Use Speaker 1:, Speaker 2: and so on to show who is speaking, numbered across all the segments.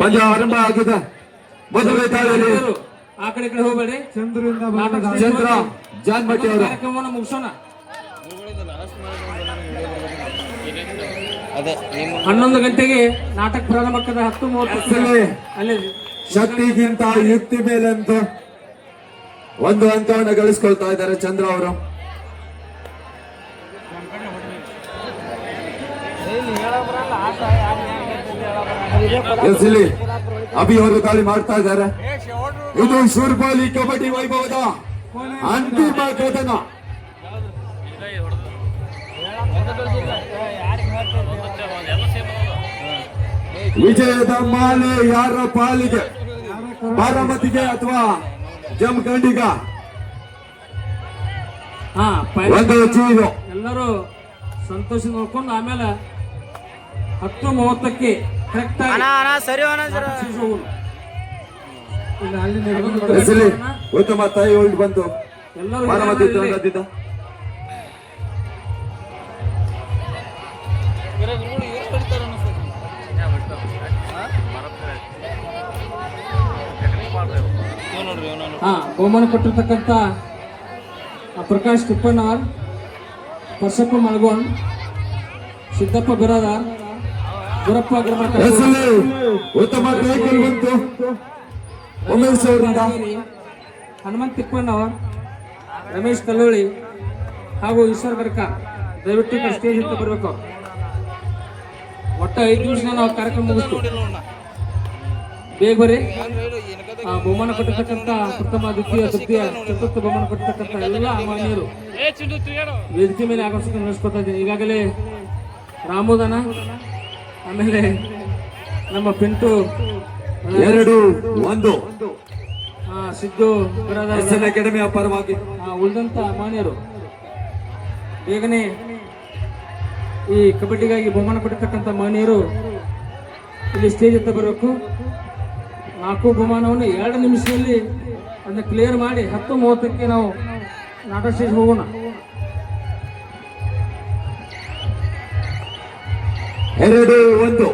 Speaker 1: ಪಂದ್ಯ ಆರಂಭ ಆಗಿದೆ. ಮದುವೆ ತಾಳಲ್ಲಿ
Speaker 2: ಎಲ್ಲರೂ ಆ ಕಡೆ ಈ ಕಡೆ ಹೋಗಬೇಡಿ.
Speaker 3: ಚಂದ್ರರಿಂದ
Speaker 2: ನಾಟಕ
Speaker 1: ಚಂದ್ರ ಜಾನ್ಮಟ್ಟಿ ಅವರು.
Speaker 2: ಕಾರ್ಯಕ್ರಮವನ್ನು ಮುಗಿಸೋಣ. ಹನ್ನೊಂದು ಗಂಟೆಗೆ ನಾಟಕ ಪ್ರಾರಂಭಕ್ಕದ ಹತ್ತು ಮೂವತ್ತು
Speaker 1: ಶಕ್ತಿಗಿಂತ ಯುಕ್ತಿ ಮೇಲೆ ಅಂತ ಒಂದು ಅಂಕವನ್ನು ಗಳಿಸ್ಕೊಳ್ತಾ ಇದ್ದಾರೆ ಚಂದ್ರ ಅವರು. ಎಸ್ಲಿ ಅಭಿ ಅವರು ದಾಳಿ ಮಾಡ್ತಾ ಇದ್ದಾರೆ. ಇದು ಶೂರ್ಪಾಲಿ ಕಬಡ್ಡಿ ವೈಭವದ ಅಂತಿಮ ಕದನ. ವಿಜಯದ ಮಾಲೆ ಯಾರ ಪಾಲಿಗೆ? ಬಾರಾಮತಿಗೆ ಅಥವಾ ಜಮಖಂಡಿಗ?
Speaker 2: ಎಲ್ಲರೂ ಸಂತೋಷ ನೋಡ್ಕೊಂಡು ಆಮೇಲೆ ಹತ್ತು ಮೂವತ್ತಕ್ಕೆ
Speaker 4: ಅಣ್ಣ ಅಣ್ಣ ಸರಿ ಅಣ್ಣ ಸರ್.
Speaker 1: ಉತ್ತಮ ತಾಯಿ ಹೋಗಿ ಬಂತು
Speaker 2: ಹಾ ಬಹುಮಾನ ಕೊಟ್ಟಿರ್ತಕ್ಕಂಥ ಆ ಪ್ರಕಾಶ್ ತಿಪ್ಪಣ್ಣವರ್ ಪರ್ಸಪ್ಪ ಮಲ್ಗೋನ್ ಸಿದ್ದಪ್ಪ ಬಿರಾದಾರ್
Speaker 1: ಉತ್ತಮ ಕೈಕಲ್ ಬಂತು. ಉಮೇಶ್ ಅವರಿಂದ
Speaker 2: ಹನುಮಂತ್ ತಿಪ್ಪಣ್ಣವರ್ ರಮೇಶ್ ಕಲ್ಲೋಳಿ ಹಾಗೂ ಈಶ್ವರ್ ಗರ್ಕ ದಯವಿಟ್ಟು ಸ್ಟೇಜ್ ಅಂತ ಬರಬೇಕು. ಒಟ್ಟು ಐದು ನಿಮಿಷ ನಾವು ಕಾರ್ಯಕ್ರಮ ಮುಗಿಸ್ತು ಬೇಗ ಬರಿ ಆ ಬಹುಮಾನ ಕೊಟ್ಟಿರ್ತಕ್ಕಂಥ ಪ್ರಥಮ ದ್ವಿತೀಯ ತೃತೀಯ ಚತುರ್ಥ ಬಹುಮಾನ ಕೊಟ್ಟಿರ್ತಕ್ಕಂಥ ಎಲ್ಲ ಮಾನ್ಯರು. ವೇದಿಕೆ ಮೇಲೆ ಆಕರ್ಷಕ ನಡೆಸ್ಕೊತಾ ಇದ್ದೀನಿ. ಈಗಾಗಲೇ ರಾಮೋದನ ಆಮೇಲೆ ನಮ್ಮ ಪಿಂಟು
Speaker 1: ಎರಡು ಒಂದು.
Speaker 2: ಆ, ಸಿದ್ದು
Speaker 1: ಎಸ್ ಎನ್ ಅಕಾಡೆಮಿಯ ಪರವಾಗಿ.
Speaker 2: ಆ, ಉಳಿದಂತ ಮಾನ್ಯರು. ಬೇಗನೆ ಈ ಕಬಡ್ಡಿಗಾಗಿ ಬಹುಮಾನ ಕೊಟ್ಟಿರ್ತಕ್ಕಂಥ ಮಾನ್ಯರು ಇಲ್ಲಿ ಸ್ಟೇಜ್ ಅಂತ ಬರಬೇಕು ನಾಲ್ಕು ಬಹುಮಾನವನ್ನು ಎರಡು ನಿಮಿಷದಲ್ಲಿ ಅದನ್ನ ಕ್ಲಿಯರ್ ಮಾಡಿ ಹತ್ತು ಮೂವತ್ತಕ್ಕೆ ನಾವು ನಾಟಕ ಸ್ಟೇಜ್ ಹೋಗೋಣ.
Speaker 1: ಎರಡು, ಒಂದು.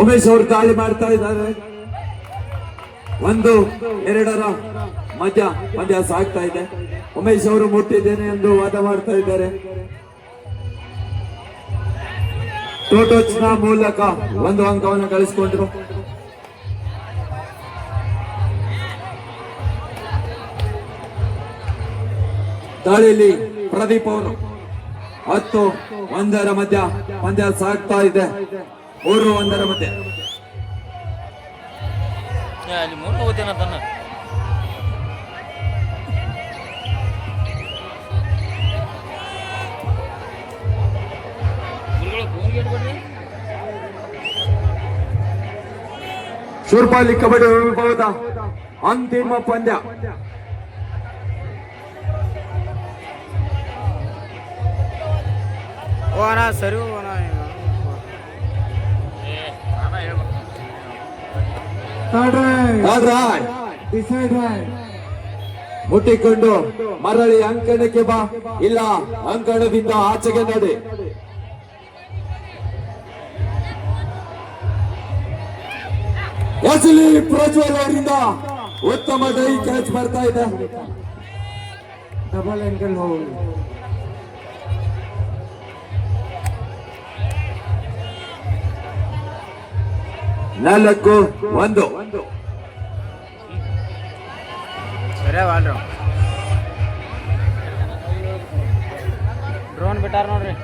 Speaker 1: ಉಮೇಶ್ ಅವರು ದಾಳಿ ಮಾಡ್ತಾ ಇದ್ದಾರೆ. ಒಂದು, ಎರಡರ ಮಧ್ಯ ಮಧ್ಯ ಸಾಗ್ತಾ ಇದೆ. ಉಮೇಶ್ ಅವರು ಮುಟ್ಟಿದ್ದೇನೆ ಎಂದು ವಾದ ಮಾಡ್ತಾ ಇದ್ದಾರೆ. ಟೋಟೋಚ್ನ ಮೂಲಕ ಒಂದು ಅಂಕವನ್ನು ಗಳಿಸಿಕೊಂಡ್ರು. ದಾಳಿಯಲ್ಲಿ ಪ್ರದೀಪ್ ಅವರು ಹತ್ತು ಒಂದರ ಮಧ್ಯ ಪಂದ್ಯ ಸಾಗ್ತಾ ಇದೆ. ಮೂರು ಒಂದರ ಮಧ್ಯ. ಶೂರ್ಪಾಲಿ ಕಬಡ್ಡಿ ವಿಭಾಗದ ಅಂತಿಮ ಪಂದ್ಯ.
Speaker 4: ಓ ಅಣ್ಣ ಸರಿ ಅಣ್ಣ
Speaker 1: ಮುಟ್ಟಿಕೊಂಡು ಮರಳಿ ಅಂಕಣಕ್ಕೆ ಬಾ. ಇಲ್ಲ ಅಂಕಣದಿಂದ ಆಚೆಗೆ ನಡೆ. ಎಸ್ಲಿ ಪ್ರಜ್ವಲ್ ಅವರಿಂದ ಉತ್ತಮ ಡೈ ಕ್ಯಾಚ್ ಬರ್ತಾ ಇದೆ.
Speaker 3: ಡಬಲ್ ಆಂಗಲ್ ಹೋಲ್
Speaker 1: ನಾಲ್ಕು ಒಂದು.
Speaker 4: ಡ್ರೋನ್ ಬಿಟ್ಟಾರ ನೋಡ್ರಿ.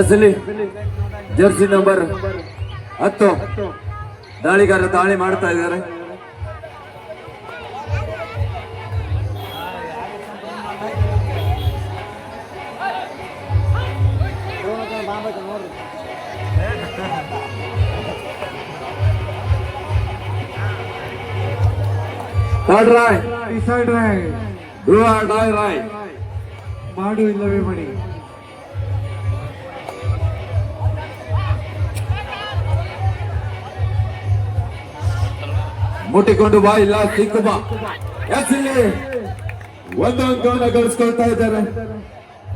Speaker 1: ಎಸಲಿ ಜರ್ಸಿ ನಂಬರ್ ಹತ್ತು. ದಾಳಿಗಾರ ದಾಳಿ ಮಾಡ್ತಾ ಇದ್ದಾರೆ. Third raid
Speaker 3: decide right
Speaker 1: do or die raid
Speaker 3: ಮಾಡು ಇಲ್ಲವೇ ಮಾಡಿ
Speaker 1: ಮುಟ್ಟಿಕೊಂಡು ಬಾ ಇಲ್ಲ ಸಿಕ್ಕು ಬಾ. ಎಸ್ ಇಲ್ಲಿ. ಒಂದು ಅಂಕವನ್ನು ಗಳಿಸ್ಕೊಳ್ತಾ ಇದ್ದಾರೆ.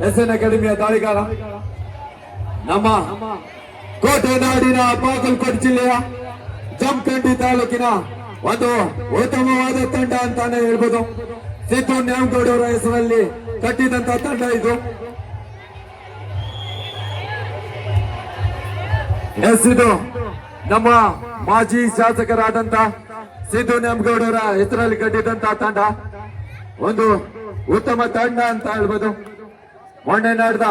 Speaker 1: ಎಸ್ ಎನ್ ಅಕಾಡೆಮಿಯ ದಾಳಿಗಾರ. ನಮ್ಮ ಕೋಟೆ ನಾಡಿನ ಬಾಗಲಕೋಟೆ ಜಿಲ್ಲೆಯ ಜಮಖಂಡಿ ತಾಲೂಕಿನ ಒಂದು ಉತ್ತಮವಾದ ತಂಡ ಅಂತಾನೆ ಹೇಳ್ಬೋದು. ಸಿದ್ದು ನ್ಯಾಮಗೌಡ ಅವರ ಹೆಸರಲ್ಲಿ ಕಟ್ಟಿದಂತ ತಂಡ ಇದು. ಎಸ್ ಇದು ನಮ್ಮ ಮಾಜಿ ಶಾಸಕರಾದಂತ ಸಿದ್ದು ನ್ಯಾಮಗೌಡರ ಹೆಸರಲ್ಲಿ ಕಟ್ಟಿದಂತ ತಂಡ. ಒಂದು ಉತ್ತಮ ತಂಡ ಅಂತ ಹೇಳ್ಬೋದು. ಮೊನ್ನೆ ನಡೆದ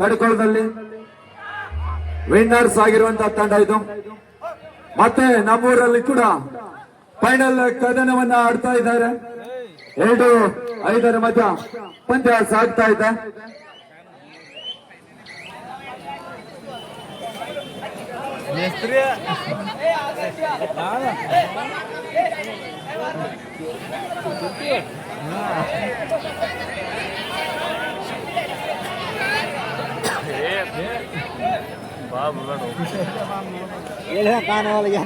Speaker 1: ತಡ್ಕೊಳದಲ್ಲಿ ವಿನ್ನರ್ಸ್ ಆಗಿರುವಂತ ತಂಡ ಇದು. ಮತ್ತೆ ನಮ್ಮೂರಲ್ಲಿ ಕೂಡ ಫೈನಲ್ ಕದನವನ್ನ ಆಡ್ತಾ ಇದ್ದಾರೆ. ಎರಡು ಐದರ ಮಧ್ಯ ಪಂದ್ಯ ಸಾಗ್ತಾ ಇದೆ.
Speaker 4: ಕಾಣವಲ್ಲ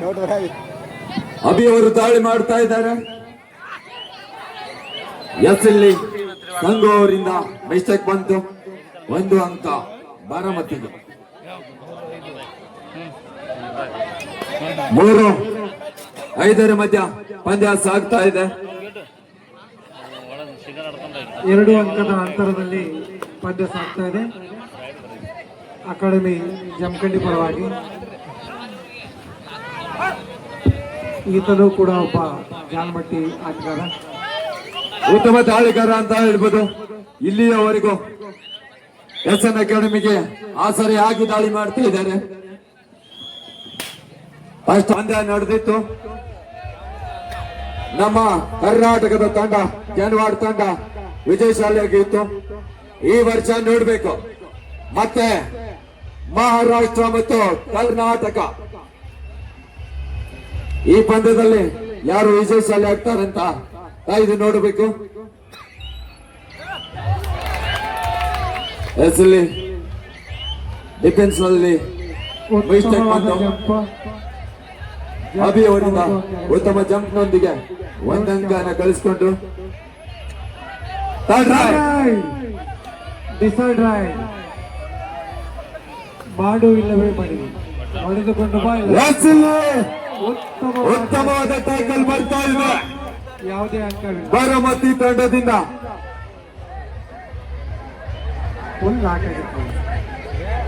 Speaker 4: ನೋಡ್ರಿ
Speaker 1: ಅಭಿ ಅವರು ದಾಳಿ ಮಾಡ್ತಾ ಇದ್ದಾರೆ. ಎಸ್ ಇಲ್ಲಿ ಸಂಘು ಅವರಿಂದ ಮಿಸ್ಟೇಕ್ ಬಂತು ಒಂದು ಅಂಕ ಬಾರಾಮತಿಗೆ. ಮೂರು, ಐದರ ಮಧ್ಯ ಪಂದ್ಯ ಸಾಗ್ತಾ ಇದೆ.
Speaker 3: ಎರಡು ಅಂಕದ ಅಂತರದಲ್ಲಿ ಪಂದ್ಯ ಸಾಗ್ತಾ ಇದೆ. ಅಕಾಡೆಮಿ ಜಮಖಂಡಿ ಪರವಾಗಿ ಈತನು ಕೂಡ ಒಬ್ಬ ಜಾನ್ಮಟ್ಟಿ ಆಟಗಾರ.
Speaker 1: ಉತ್ತಮ ದಾಳಿಗಾರ ಅಂತ ಹೇಳ್ಬೋದು. ಇಲ್ಲಿಯವರೆಗೂ ಎಸ್ ಎನ್ ಅಕಾಡೆಮಿಗೆ ಆಸರೆ ಆಗಿ ದಾಳಿ ಮಾಡ್ತಾ ಇದ್ದಾರೆ. ಫಸ್ಟ್ ಪಂದ್ಯ ನಡೆದಿತ್ತು. ನಮ್ಮ ಕರ್ನಾಟಕದ ತಂಡ ಜನವಾಡ ತಂಡ ವಿಜಯಶಾಲಿಯಾಗಿತ್ತು ಈ ವರ್ಷ ನೋಡ್ಬೇಕು. ಮತ್ತೆ ಮಹಾರಾಷ್ಟ್ರ ಮತ್ತು ಕರ್ನಾಟಕ. ಈ ಪಂದ್ಯದಲ್ಲಿ ಯಾರು ವಿಜಯಶಾಲಿ ಆಗ್ತಾರಂತ ಕಾಯ್ದು ನೋಡಬೇಕು. ಎಸ್ ಇಲ್ಲಿ
Speaker 3: ಡಿಫೆನ್ಸ್ನಲ್ಲಿ
Speaker 1: ಅಭಿ ಅವರಿಂದ ಉತ್ತಮ ಜಂಪ್ ನೊಂದಿಗೆ ಒಂದಂಕನ ಕಳಿಸ್ಕೊಂಡು.
Speaker 3: ಡಿಸೈಡ್ ಮಾಡು ಇಲ್ಲವೇ ಮಾಡಿ. ಮಾಡಿದುಕೊಂಡು ಬಾ ಉತ್ತಮವಾದ
Speaker 1: ಟ್ಯಾಕಲ್ ಬರ್ತಾ ಇದೆ.
Speaker 3: ಯಾವುದೇ
Speaker 1: ಬಾರಾಮತಿ ತಂಡದಿಂದ.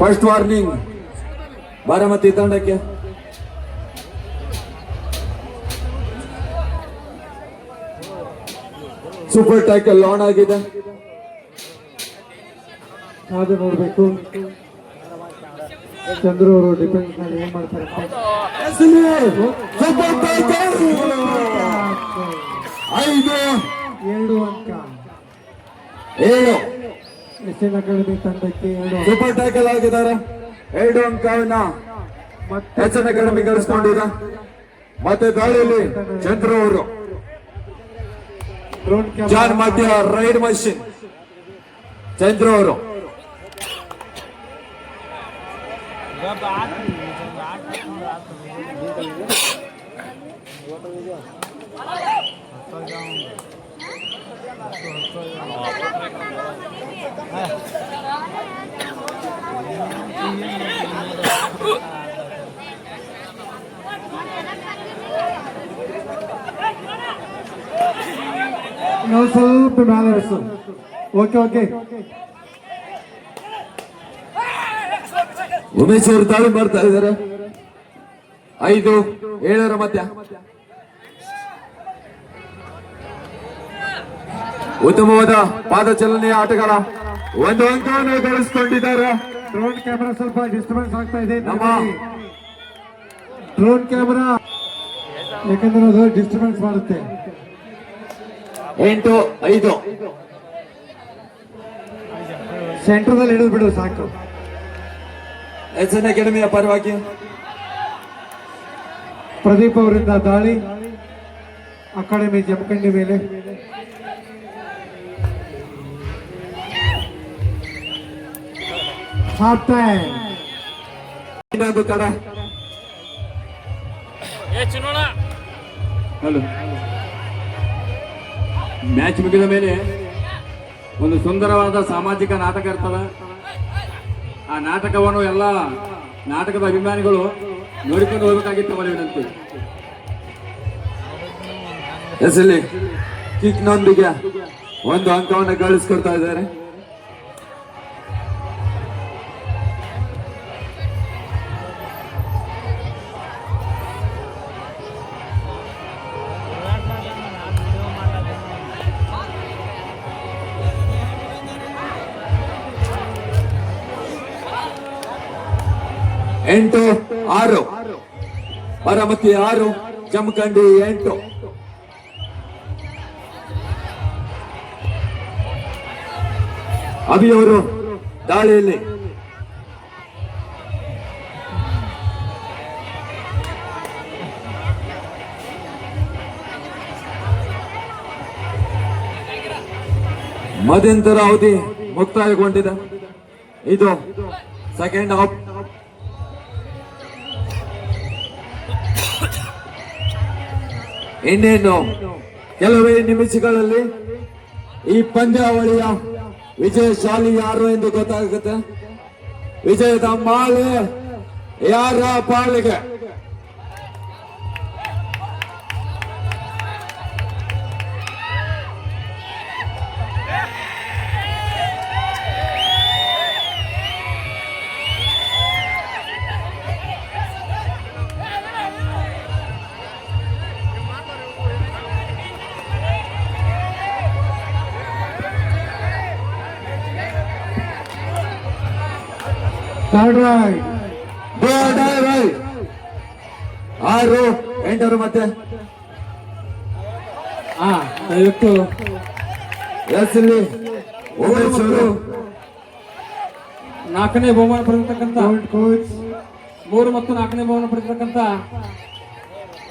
Speaker 1: ಫಸ್ಟ್ ವಾರ್ನಿಂಗ್ ಬಾರಾಮತಿ ತಂಡಕ್ಕೆ. ಸೂಪರ್ ಟ್ಯಾಕಲ್ ಆನ್ ಆಗಿದೆ.
Speaker 3: ನೋಡ್ಬೇಕು. ಚಂದ್ರು ಅವರು ಡಿಫೆನ್ಸ್ನಲ್ಲಿ ಏನ್ ಮಾಡ್ತಾರೆ?
Speaker 1: ಐದು.
Speaker 3: ಎರಡು ಅಂಕ.
Speaker 1: ಏಳು.
Speaker 3: ಎಸ್ ಎನ್ ಅಕಾಡೆಮಿ ತಂಡಕ್ಕೆ ಎರಡು.
Speaker 1: ಸೂಪರ್ ಟ್ಯಾಕಲ್ ಆಗಿದ್ದಾರೆ. ಎರಡು ಅಂಕವನ್ನ
Speaker 3: ಮತ್ತೆ
Speaker 1: ಎಸ್ ಎನ್ ಅಕಾಡೆಮಿ ಗಳಿಸ್ಕೊಂಡಿದೆ ಮತ್ತೆ ದಾಳಿಯಲ್ಲಿ ಚಂದ್ರು ಅವರು ಜಾನ್ ಮಧ್ಯ ರೈಡ್ ಮಷಿನ್ ಚಂದ್ರು ಅವರು
Speaker 3: ಸ್ವಲ್ಪ ಮೇಲೆ ಇಳಿಸು ಓಕೆ ಓಕೆ
Speaker 1: ಉಮೇಶ್ ಅವರು ತಾಳಿ ಮಾಡ್ತಾ ಇದ್ದಾರೆ. ಐದು ಏಳರ ಮಧ್ಯ. ಉತ್ತಮವಾದ ಪಾದಚಲನೆಯ ಆಟಗಾರ. ಒಂದು ಅಂಕವನ್ನು ಗಳಿಸಿಕೊಂಡಿದ್ದಾರೆ.
Speaker 3: ಡ್ರೋನ್ ಕ್ಯಾಮರಾ ಸ್ವಲ್ಪ ಡಿಸ್ಟರ್ಬೆನ್ಸ್ ಆಗ್ತಾ ಇದೆ.
Speaker 1: ನಮ್ಮ-
Speaker 3: ಡ್ರೋನ್ ಕ್ಯಾಮರಾ ಯಾಕಂದ್ರೆ ಅದು ಡಿಸ್ಟರ್ಬೆನ್ಸ್ ಮಾಡುತ್ತೆ.
Speaker 1: ಎಂಟು ಐದು.
Speaker 3: ಸೆಂಟರ್ದಲ್ಲಿ ಹಿಡಿದು ಬಿಡು ಸಾಕು.
Speaker 1: ಎಸ್ ಎನ್ ಅಕಾಡೆಮಿಯ ಪರವಾಗಿ
Speaker 3: ಪ್ರದೀಪ್ ಅವರಿಂದ ದಾಳಿ ಅಕಾಡೆಮಿ ಜಮಖಂಡಿ ಮೇಲೆ. Half time
Speaker 5: hello. ಮ್ಯಾಚ್ ಮುಗಿದ ಮೇಲೆ ಒಂದು ಸುಂದರವಾದ ಸಾಮಾಜಿಕ ನಾಟಕ ಇರ್ತದ. ಆ ನಾಟಕವನ್ನು ಎಲ್ಲ ನಾಟಕದ ಅಭಿಮಾನಿಗಳು ನೋಡಿಕೊಂಡು ಹೋಗಬೇಕಾಗಿತ್ತು ಅವರ ವಿನಂತಿ.
Speaker 1: ಕಿಕ್ ಕಿಕ್ನೊಂದಿಗೆ ಒಂದು ಅಂಕವನ್ನು ಗಳಿಸ್ಕೊಡ್ತಾ ಇದ್ದಾರೆ. ಎಂಟು ಆರು. ಬಾರಾಮತಿ ಆರು ಜಮಖಂಡಿ ಎಂಟು. ಅಭಿಯವರು ದಾಳಿಯಲ್ಲಿ. ಮಧ್ಯಂತರ ಅವಧಿ ಮುಕ್ತಾಯಗೊಂಡಿದೆ. ಇದು ಸೆಕೆಂಡ್ ಹಾಫ್ ಇನ್ನೇನು? ಕೆಲವೇ ನಿಮಿಷಗಳಲ್ಲಿ ಈ ಪಂದ್ಯಾವಳಿಯ ವಿಜಯಶಾಲಿ ಯಾರು ಎಂದು ಗೊತ್ತಾಗುತ್ತೆ? ವಿಜಯದ ಮಾಲೆ ಯಾರ ಪಾಲಿಗೆ? Good right. ಆರು ಎಂಟರು ಮತ್ತೆ?
Speaker 2: ಹಾ ದಯವಿಟ್ಟು
Speaker 1: ಎಸ್ ಇಲ್ಲಿ. ಉಮೇಶ್ ಅವರು
Speaker 2: ನಾಲ್ಕನೇ ಬಹುಮಾನ ಪಡೆದಿರ್ತಕ್ಕಂಥ. ಮೂರು ಮತ್ತು ನಾಲ್ಕನೇ ಬಹುಮಾನ ಪಡೆದಿರ್ತಕ್ಕಂಥ.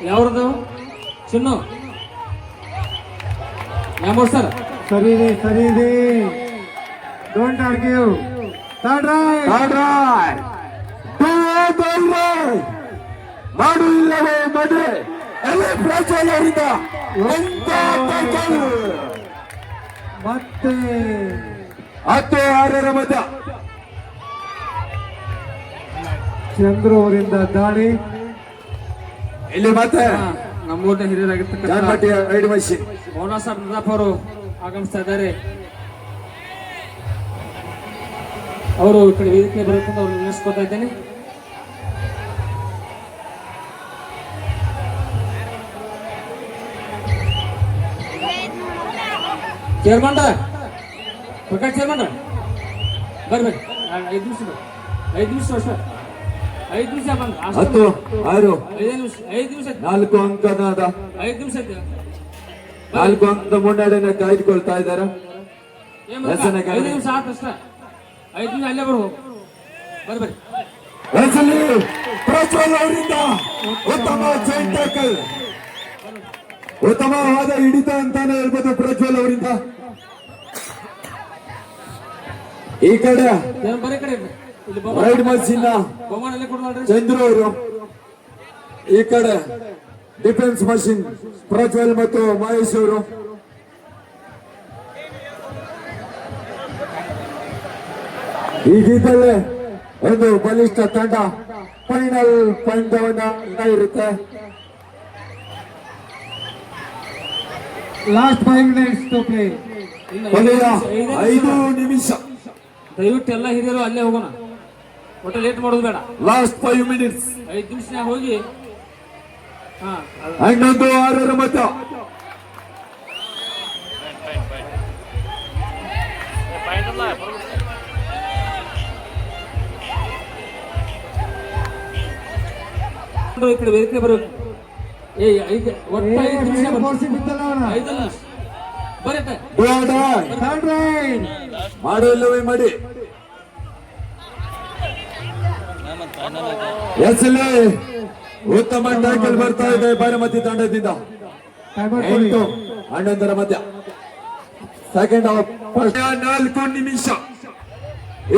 Speaker 2: ಯಾವ್ರದು? ಚಿನ್ನು. ಮ್ಯಾಮೋರ್ ಸರ್
Speaker 3: ಸರಿ ಇದೆ ಸರಿ ಇದೆ. Don't argue
Speaker 1: Third right. Double right. ಮಾಡು ಇಲ್ಲವೇ ಮದುವೆ ಎಲ್ಲಿ ಪ್ರಜ್ವಲ್ ಅವರಿಂದ ಎಂತ tackle.
Speaker 3: ಮತ್ತೆ
Speaker 1: ಹತ್ತು ಆರರ ಮಧ್ಯ.
Speaker 3: ಚಂದ್ರು ಅವರಿಂದ ದಾಳಿ.
Speaker 1: ಇಲ್ಲಿ ಮತ್ತೆ
Speaker 2: ನಮ್ಮೂರಿನ ಹಿರಿಯರಾಗಿರ್ತಕ್ಕಂಥ ಮೌನ ಸರ್ ಪ್ರತಾಪ್ ಅವರು ಆಗಮಿಸ್ತಾ ಇದ್ದಾರೆ. ಅವರು ಈ ಕಡೆ ವೇದಿಕೆ ಬರಬೇಕಂತ ಅವ್ರು ನೆನೆಸ್ಕೊತಾ ಇದ್ದೇನೆ. ಚೇರ್ಮಂಡ ಪ್ರಕಾಶ್ ಚೇರ್ಮಂಡ ಬರ್ಬೇಕು ಐದು ನಿಮಿಷ ಐದು ನಿಮಿಷ ವರ್ಷ ಐದು ನಿಮಿಷ ಬಂದ
Speaker 1: ಹತ್ತು ಆರು.
Speaker 2: ಐದು ನಿಮಿಷ ಐದು ನಿಮಿಷ.
Speaker 1: ನಾಲ್ಕು ಅಂಕನಾದ
Speaker 2: ಐದು ನಿಮಿಷ.
Speaker 1: ನಾಲ್ಕು ಅಂಕದ ಮುನ್ನಡೆಯನ್ನು ಕಾಯ್ದುಕೊಳ್ತಾ ಇದ್ದಾರೆ
Speaker 2: ಐದು. ನಿಮಿಷ ಆತ ಅಷ್ಟೇ. ಐದು ದಿನ ಅಲ್ಲೇ ಬರ್ಬೋದು
Speaker 1: ಹೆಸಲಿ ಪ್ರಜ್ವಲ್ ಅವರಿಂದ ಉತ್ತಮ ಜೈನ್ ಟ್ಯಾಕಲ್ ಉತ್ತಮವಾದ ಹಿಡಿತ ಅಂತಾನೆ ಹೇಳ್ಬೋದು ಪ್ರಜ್ವಲ್ ಅವರಿಂದ. ಈ ಕಡೆ
Speaker 2: ಏನ್ ಬರೀ ಕಡೆ? ಇರ್ಲಿ. ಇಲ್ಲಿ ಬಹುಮಾನ
Speaker 1: ರೈಡ್ ಮಷೀನ್
Speaker 2: ಬಹುಮಾನ ಅಲ್ಲೇ
Speaker 1: ಚಂದ್ರು ಅವರು. ಈ ಕಡೆ ಡಿಫೆನ್ಸ್ ಮಷಿನ್ ಪ್ರಜ್ವಲ್ ಮತ್ತು ಮಹೇಶ್ ಅವರು. ಈಗಿದ್ದಲ್ಲೇ ಒಂದು ಬಲಿಷ್ಠ ತಂಡ ಫೈನಲ್ ಪಂದ್ಯವನ್ನ ಇರುತ್ತೆ
Speaker 3: last five minutes to play
Speaker 2: ಐದು ನಿಮಿಷ. ದಯವಿಟ್ಟು ಎಲ್ಲ ಹಿರಿಯರು ಅಲ್ಲೇ ಹೋಗೋಣ. ಒಟ್ಟು ಲೇಟ್ ಮಾಡೋದು ಬೇಡ.
Speaker 1: ಲಾಸ್ಟ್ ಫೈವ್ ಮಿನಿಟ್ಸ್
Speaker 2: ಐದು ನಿಮಿಷ ಹೋಗಿ.
Speaker 1: ಹನ್ನೊಂದು ಆರರ ಮತ.
Speaker 2: ಈ ಕಡೆ ವೇದಿಕೆ ಬರಬೇಕು ಏ ಐದು ಒಟ್ಟು ಐದು ನಿಮಿಷ ಐದು
Speaker 1: ಮಾಡು ಇಲ್ಲವೇ ಮಾಡಿ. ಎಸ್ ಉತ್ತಮ ಟ್ಯಾಕಲ್ ಬರ್ತಾ ಇದೆ ಬಾರಮತಿ ತಂಡದಿಂದ.
Speaker 3: ಟೈಮರ್
Speaker 1: ಎಂಟು ಹನ್ನೊಂದರ ಮಧ್ಯ. ಸೆಕೆಂಡ್ ಹಾಫ್ ನಾಲ್ಕು ನಿಮಿಷ.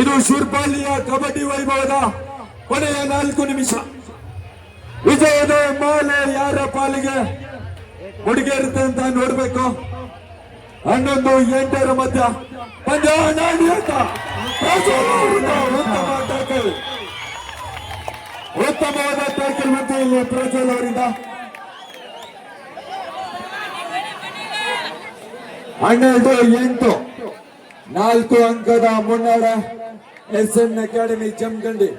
Speaker 1: ಇದು ಶೂರ್ಪಾಲಿಯ ಕಬಡ್ಡಿ ವೈಭವದ ಕೊನೆಯ ನಾಲ್ಕು ನಿಮಿಷ. ವಿಜಯದ ಮಾಲೆ ಯಾರ ಪಾಲಿಗೆ ಮುಡಿಗೇರುತ್ತೆ ಅಂತ ನೋಡ್ಬೇಕು. ಹನ್ನೊಂದು, ಎಂಟರ ಮಧ್ಯ. ಪಂದ್ಯ ಉತ್ತಮವಾದ ಟೈಕಲ್ ಮತ್ತೆ ಇಲ್ಲಿ ಪ್ರಜ್ವಲ್ ಅವರಿಂದ. ಹನ್ನೆರಡು, ಎಂಟು. ನಾಲ್ಕು ಅಂಕದ ಮುನ್ನಡೆ ಎಸ್ ಎನ್ ಅಕಾಡೆಮಿ ಜಮಖಂಡಿ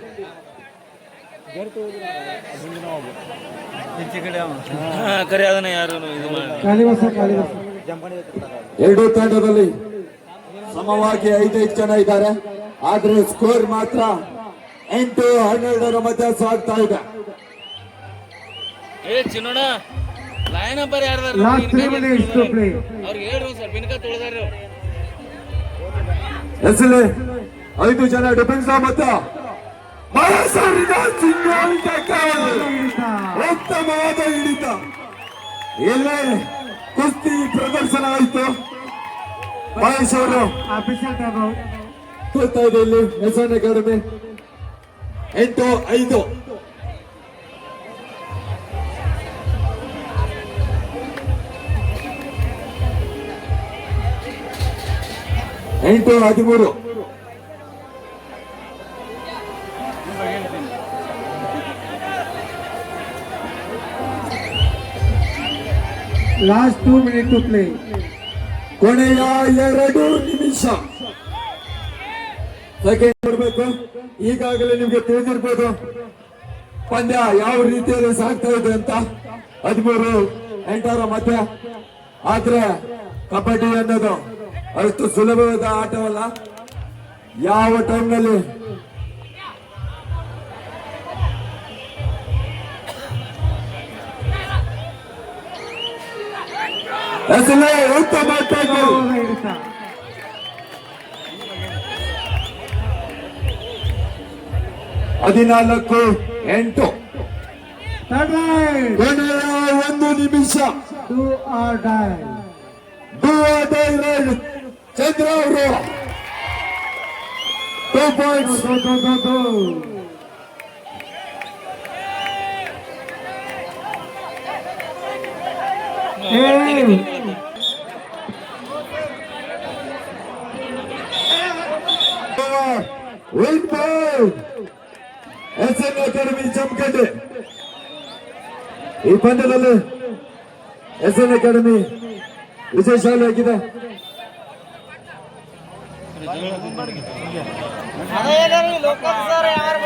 Speaker 4: ಕರೆ ಅದನ್ನ ಯಾರು ಇದು ಮಾಡಿ
Speaker 3: ಕಾಳಿದಾಸ ಕಾಳಿದಾಸ
Speaker 1: ಎರಡು ತಂಡದಲ್ಲಿ ಸಮವಾಗಿ ಐದೈದು ಜನ ಇದ್ದಾರೆ. ಆದ್ರೆ ಸ್ಕೋರ್ ಮಾತ್ರ ಎಂಟು ಹನ್ನೆರಡರ ಮಧ್ಯೆ ಸಾಗ್ತಾ ಇದೆ.
Speaker 4: ಏ ಚಿನ್ನೋಣ ಲೈನ್ ನಂಬರ್ ಯಾರ್ದಾರ ಅವ್ರಿಗೆ ಹೇಳ್ರಿ ಸರ್ ಬಿನ್ಕ ತೊಳೆದಾರ
Speaker 1: ಐದು ಜನ ಡಿಫೆನ್ಸ್ ಮತ್ತೆ ಟ್ಯಾಕಲ್. ಉತ್ತಮವಾದ ಹಿಡಿತ. ಎಲ್ಲೇ ಕುಸ್ತಿ ಪ್ರದರ್ಶನ ಆಯ್ತು?
Speaker 3: ಔಟ್
Speaker 1: ತೋರ್ತಾ ಇದೆ ಇಲ್ಲಿ ಎಸ್ ಎನ್ ಅಕಾಡೆಮಿ. ಎಂಟು, ಐದು. ಎಂಟು, ಹದಿಮೂರು.
Speaker 3: Last two minute to play
Speaker 1: ಕೊನೆಯ ಎರಡು ನಿಮಿಷ. ನೋಡ್ಬೇಕು ಈಗಾಗಲೇ ನಿಮ್ಗೆ ತಿಳಿದಿರ್ಬೋದು. ಪಂದ್ಯ ಯಾವ ರೀತಿಯಲ್ಲಿ ಸಾಗ್ತಾ ಇದೆ ಅಂತ. ಹದಿಮೂರು, ಎಂಟರ ಮಧ್ಯ. ಆದ್ರೆ ಕಬಡ್ಡಿ ಅನ್ನೋದು ಅಷ್ಟು ಸುಲಭವಾದ ಆಟವಲ್ಲ. ಯಾವ ಟೈಮ್ನಲ್ಲಿ ಎಸಲೆ ಉತ್ತಮ tackle.
Speaker 3: ಹಿಡಿತ
Speaker 1: ಹದಿನಾಲ್ಕು ಎಂಟು.
Speaker 3: ಥರ್ಡ್ ರೈಟ್
Speaker 1: ಕೊನೆಯ ಒಂದು ನಿಮಿಷ.
Speaker 3: Do or die
Speaker 1: Do or die ride. Chandra ಅವರು. Two points
Speaker 3: go go go go
Speaker 1: win ball S N academy Jamkhandi ಈ ಪಂದ್ಯದಲ್ಲಿ ಎಸ್ ಎನ್ ಅಕಾಡೆಮಿ ವಿಶೇಷವಾಗಿದೆ
Speaker 4: ಯಾರು